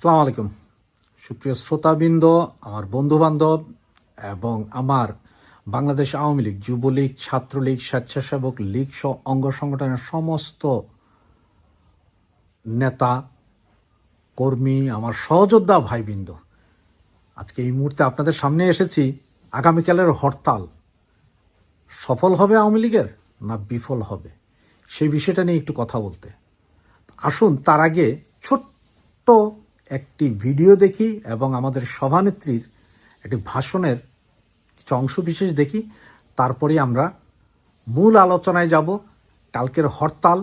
আসসালামু আলাইকুম। সুপ্রিয় শ্রোতাবৃন্দ, আমার বন্ধু বান্ধব এবং আমার বাংলাদেশ আওয়ামী লীগ, যুবলীগ, ছাত্রলীগ, স্বেচ্ছাসেবক লীগ সহ অঙ্গ সংগঠনের সমস্ত নেতা, কর্মী, আমার সহযোদ্ধা ভাইবৃন্দ, আজকে এই মুহূর্তে আপনাদের সামনে এসেছি আগামীকালের হরতাল। সফল হবে আওয়ামী লীগের না বিফল হবে? সেই বিষয়টা নিয়ে একটু কথা বলতে। আসুন, তার আগে ছোট্ট একটি ভিডিও দেখি এবং আমাদের সভানেত্রীর একটি ভাষণের কিছু অংশ বিশেষ দেখি। তারপরে আমরা মূল আলোচনায় যাব। কালকের হরতাল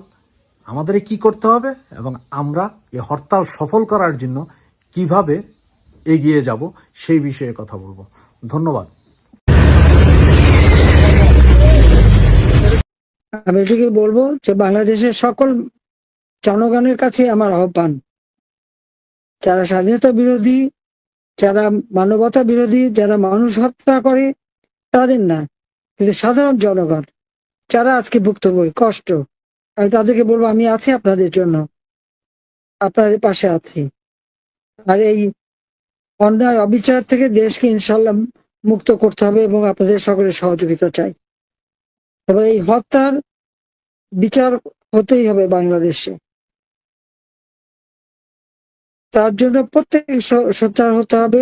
আমাদের কি করতে হবে এবং আমরা এই হরতাল সফল করার জন্য কীভাবে এগিয়ে যাব সেই বিষয়ে কথা বলব। ধন্যবাদ। আমি এটুকুই বলব যে বাংলাদেশের সকল জনগণের কাছে আমার আহ্বান। যারা স্বাধীনতা বিরোধী, যারা মানবতা বিরোধী, যারা মানুষ হত্যা করে, তাদের না, কিন্তু সাধারণ জনগণ, যারা আজকে ভুক্তভোগী, কষ্ট, আমি তাদেরকে বলব, আমি আছি আপনাদের জন্য, আপনাদের পাশে আছি। আর এই অন্যায়, অবিচার থেকে দেশকে ইনশাল্লাহ মুক্ত করতে হবে এবং আপনাদের সকলের সহযোগিতা চাই। তবে এই হত্যার বিচার হতেই হবে বাংলাদেশে। তার জন্য প্রত্যেক সোচ্চার হতে হবে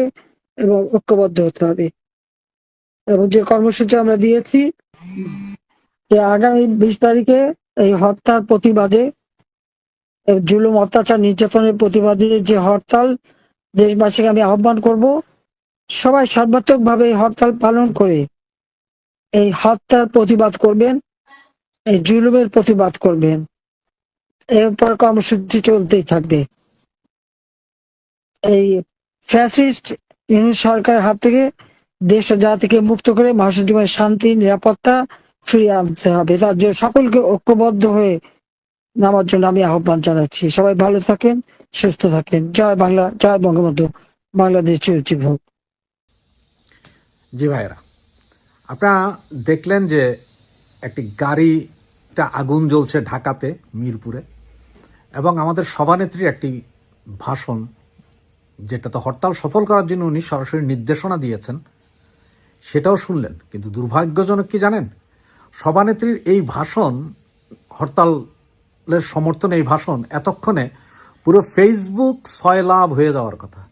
এবং ঐক্যবদ্ধ হতে হবে। এবং যে কর্মসূচি আমরা দিয়েছি, যে আগামী বিশ তারিখে এই হত্যার প্রতিবাদে জুলুম, অত্যাচার, নির্যাতনের প্রতিবাদে যে হরতাল, দেশবাসীকে আমি আহ্বান করব, সবাই সর্বাত্মক ভাবে এই হরতাল পালন করে এই হত্যার প্রতিবাদ করবেন, এই জুলুমের প্রতিবাদ করবেন। এরপর কর্মসূচি চলতেই থাকবে। এই ফ্যাসিস্ট ইউনিট সরকারের হাত থেকে দেশ ও জাতিকে মুক্ত করে মানুষের জীবনে শান্তি, নিরাপত্তা ফিরিয়ে আনতে হবে। তার জন্য সকলকে ঐক্যবদ্ধ হয়ে নামার জন্য আমি আহ্বান জানাচ্ছি। সবাই ভালো থাকেন, সুস্থ থাকেন। জয় বাংলা, জয় বঙ্গবন্ধু। বাংলাদেশ চিরজীব হোক। জি ভাইরা আপনারা দেখলেন যে একটি গাড়িটা আগুন জ্বলছে ঢাকাতে, মিরপুরে, এবং আমাদের সভানেত্রীর একটি ভাষণ যেটাতে হরতাল সফল করার জন্য উনি সরাসরি নির্দেশনা দিয়েছেন, সেটাও শুনলেন। কিন্তু দুর্ভাগ্যজনক কি জানেন? সভানেত্রীর এই ভাষণ, হরতালের সমর্থনে এই ভাষণ এতক্ষণে পুরো ফেসবুক ছয় লাভ হয়ে যাওয়ার কথা।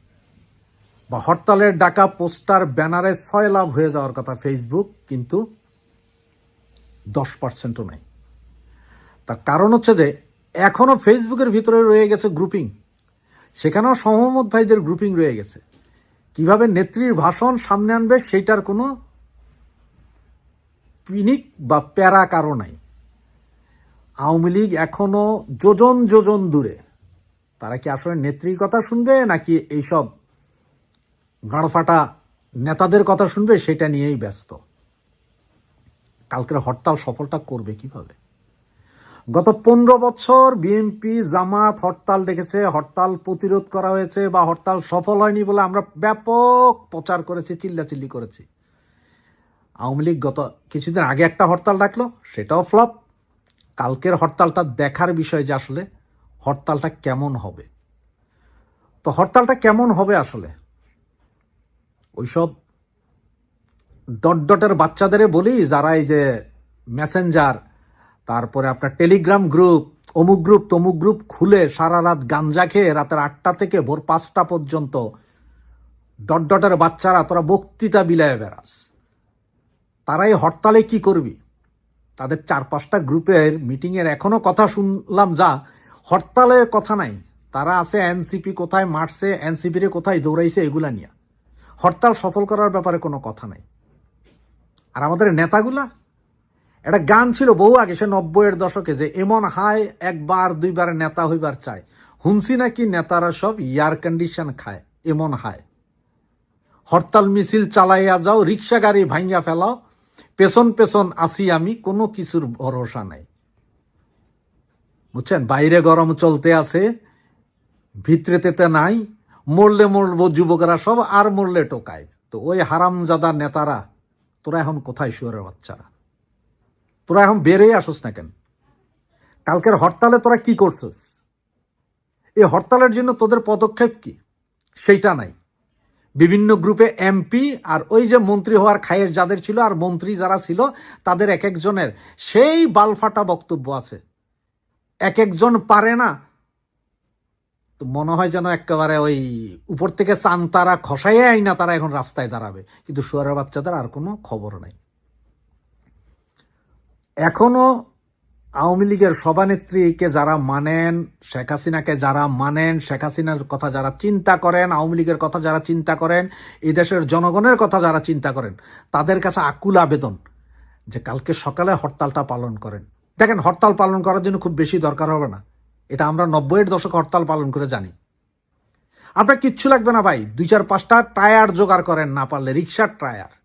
বা হরতালের ডাকা পোস্টার, ব্যানারে ছয় লাভ হয়ে যাওয়ার কথা ফেসবুক কিন্তু দশ পার্সেন্টও নাই। তার কারণ হচ্ছে যে, এখনও ফেসবুকের ভিতরে রয়ে গেছে গ্রুপিং সেখানেও সহমত ভাইদের গ্রুপিং রয়ে গেছে। কীভাবে নেত্রীর ভাষণ সামনে আনবে সেইটার কোনো পিনিক বা প্যারা কারও নাই। আওয়ামী লীগ এখনও যোজন যোজন দূরে। তারা কি আসলে নেত্রীর কথা শুনবে নাকি এইসব গাঁড়ফাটা নেতাদের কথা শুনবে সেটা নিয়েই ব্যস্ত। কালকের হরতাল সফলটা করবে কীভাবে? গত পনেরো বছর বিএনপি জামাত হরতাল ডেকেছে, হরতাল প্রতিরোধ করা হয়েছে বা হরতাল সফল হয়নি বলে আমরা ব্যাপক প্রচার করেছি, চিল্লাচিল্লি করেছি। আওয়ামী লীগ গত কিছুদিন আগে একটা হরতাল ডাকলো, সেটাও ফ্লপ। কালকের হরতালটা দেখার বিষয় যে আসলে হরতালটা কেমন হবে। তো হরতালটা কেমন হবে আসলে? ওইসব ডট ডটের বাচ্চাদের বলি, যারা এই যে মেসেঞ্জার তারপরে আপনার টেলিগ্রাম গ্রুপ অমুক গ্রুপ তমুক গ্রুপ খুলে সারা রাত গাঞ্জা খেয়ে রাতের আটটা থেকে ভোর পাঁচটা পর্যন্ত ডট ডটের বাচ্চারা, তোরা বক্তৃতা বিলায় বেড়াস। তারা এই হরতালে কি করবি? তাদের চার পাঁচটা গ্রুপের মিটিংয়ের এখনও কথা শুনলাম যা হরতালের কথা নাই। তারা আছে এনসিপি কোথায় মারছে এনসিপিরে কোথায় দৌড়াইছে এগুলা নিয়ে। হরতাল সফল করার ব্যাপারে কোনো কথা নাই। আর আমাদের নেতাগুলা? একটা গান ছিল বহু আগে, সে নব্বইয়ের দশকে, যে এমন হায়, একবার, দুইবার নেতা হইবার চায়। হুমসি নাকি নেতারা সব এয়ার কন্ডিশন খায়, এমন হায়। হরতাল মিছিল চালাইয়া যাও, রিক্সা গাড়ি ভাঙ্গা ফেলাও, পেছন পেছন আসি আমি, কোনো কিছুর ভরসা নাই। বুঝছেন? বাইরে গরম চলতে আছে ভিতরেতে নাই, মরলে মরবো যুবকরা সব, আর মরলে টোকায়। তো ওই হারামজাদা নেতারা, তোরা এখন কোথায় শুয়ারের বাচ্চারা? তোরা এখন বেরোয় আসোস না কেন? কালকের হরতালে তোরা কি করছিস? এই হরতালের জন্য তোদের পদক্ষেপ কি? সেইটা নাই। বিভিন্ন গ্রুপে এমপি আর ওই যে মন্ত্রী হওয়ার খায়ের যাদের ছিল আর মন্ত্রী যারা ছিল, তাদের এক একজনের সেই বালফাটা বক্তব্য আছে। এক একজন পারে না। তো মনে হয় যেন একেবারে ওই উপর থেকে চান তারা খসাইয়ে আই না তারা এখন রাস্তায় দাঁড়াবে। কিন্তু শুয়ারের বাচ্চাদের আর কোনো খবর নাই। এখনও আওয়ামী লীগের সভানেত্রীকে যারা মানেন, শেখ হাসিনাকে যারা মানেন, শেখ হাসিনার কথা যারা চিন্তা করেন, আওয়ামী লীগের কথা যারা চিন্তা করেন, এই দেশের জনগণের কথা যারা চিন্তা করেন, তাদের কাছে আকুল আবেদন যে কালকে সকালে হরতালটা পালন করেন। দেখেন, হরতাল পালন করার জন্য খুব বেশি দরকার হবে না। এটা আমরা নব্বইয়ের দশক হরতাল পালন করে জানি। আপনার কিচ্ছু লাগবে না ভাই। দুই চার পাঁচটা টায়ার জোগাড় করেন না পারলে, রিক্সার টায়ার।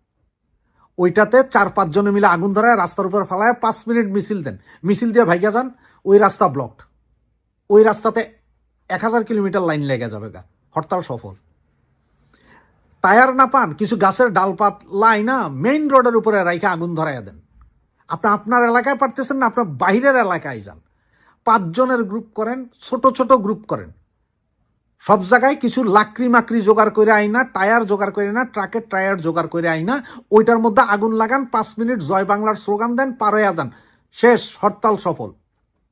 ওইটাতে চার পাঁচ জনে মিলে আগুন ধরায় রাস্তার উপর ফেলায়, পাঁচ মিনিট মিছিল দেন। মিছিল দিয়ে ভাইগা যান, ওই রাস্তা ব্লকড ওই রাস্তাতে এক হাজার কিলোমিটার লাইন লেগে যাবে গা। হরতাল সফল। টায়ার না পান, কিছু গাছের ডালপাত লাই না মেইন রোডের উপরে রাইখে আগুন ধরাইয়া দেন। আপনি আপনার এলাকায় পারতেছেন না আপনার বাইরের এলাকায় যান। পাঁচজনের গ্রুপ করেন, ছোট ছোট গ্রুপ করেন। সব জায়গায় কিছু লাকড়ি মাকড়ি জোগাড় করে আইনা টায়ার জোগাড় করে না, ট্রাকের টায়ার জোগাড় করে আইনা ওইটার মধ্যে আগুন লাগান, পাঁচ মিনিট জয় বাংলার স্লোগান দেন, পারয়া দেন। শেষ, হরতাল সফল।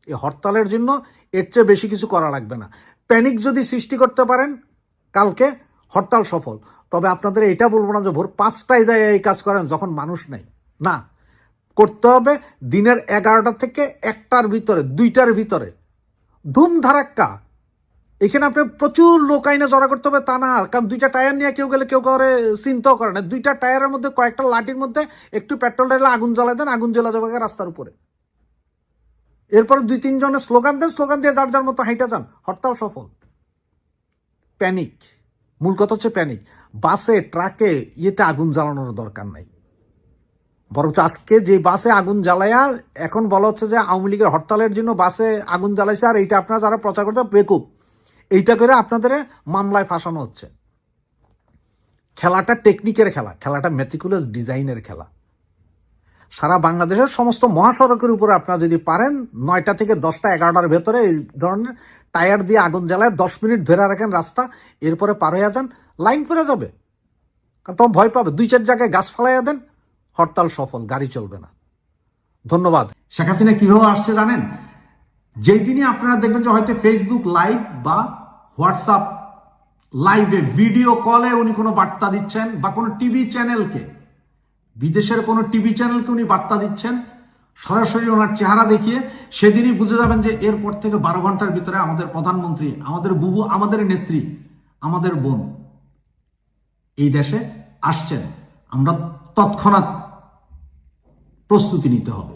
এই হরতালের জন্য এর চেয়ে বেশি কিছু করা লাগবে না। প্যানিক যদি সৃষ্টি করতে পারেন, কালকে হরতাল সফল। তবে আপনাদের এটা বলব না যে ভোর পাঁচটায় যায় এই কাজ করেন, যখন মানুষ নেই। না। করতে হবে দিনের এগারোটা থেকে একটার ভিতরে, দুইটার ভিতরে। ধুম ধারাক্কা এখানে আপনি প্রচুর লোক আইনে জড়া করতে হবে, তা না। কারণ দুইটা টায়ার নিয়ে কেউ গেলে কেউ করে চিন্তাও করে না। দুইটা টায়ারের মধ্যে কয়েকটা লাঠির মধ্যে একটু পেট্রোল ঢেলে আগুন জ্বালাই দেন, আগুন জ্বালা যাবে রাস্তার উপরে। এরপর দুই, তিনজনের স্লোগান দেন, স্লোগান দিয়ে যার যার মতো হাইটা যান। হরতাল সফল। প্যানিক। মূল কথা হচ্ছে প্যানিক। বাসে, ট্রাকে ইয়েতে আগুন জ্বালানোর দরকার নাই। বরঞ্চ আজকে যে বাসে আগুন জ্বালায়া, এখন বলা হচ্ছে যে আওয়ামী লীগের হরতালের জন্য বাসে আগুন জ্বালাইছে, আর এইটা আপনারা যারা প্রচার করতে বেকুব। এইটা করে আপনাদের মামলায় ফাঁসানো হচ্ছে। খেলাটা টেকনিকের খেলা, খেলাটা মেটিকুলাস ডিজাইনের খেলা। সারা বাংলাদেশের সমস্ত মহাসড়কের উপরে আপনারা যদি পারেন, নয়টা থেকে দশটা, এগারোটার ভেতরে এই ধরনের টায়ার দিয়ে আগুন জ্বালায় দশ মিনিট ধরে রাখেন রাস্তা, এরপরে পার হয়ে যান, লাইন পরে যাবে। কারণ তখন ভয় পাবে। দুই চার জায়গায় গাছ ফালাইয়া দেন, হরতাল সফল, গাড়ি চলবে না। ধন্যবাদ। শেখ হাসিনা কীভাবে আসছে জানেন? যেই দিনই আপনারা দেখবেন যে হয়তো ফেসবুক লাইভ বা হোয়াটসঅ্যাপ লাইভে ভিডিও কলে উনি কোনো বার্তা দিচ্ছেন বা কোনো টিভি চ্যানেলকে বিদেশের কোনো টিভি চ্যানেলকে উনি বার্তা দিচ্ছেন, সরাসরি ওনার চেহারা দেখিয়ে সেদিনই বুঝে যাবেন যে এরপর থেকে বারো ঘণ্টার ভিতরে আমাদের প্রধানমন্ত্রী, আমাদের বুবু, আমাদের নেত্রী, আমাদের বোন এই দেশে আসছেন। আমরা তৎক্ষণাৎ প্রস্তুতি নিতে হবে।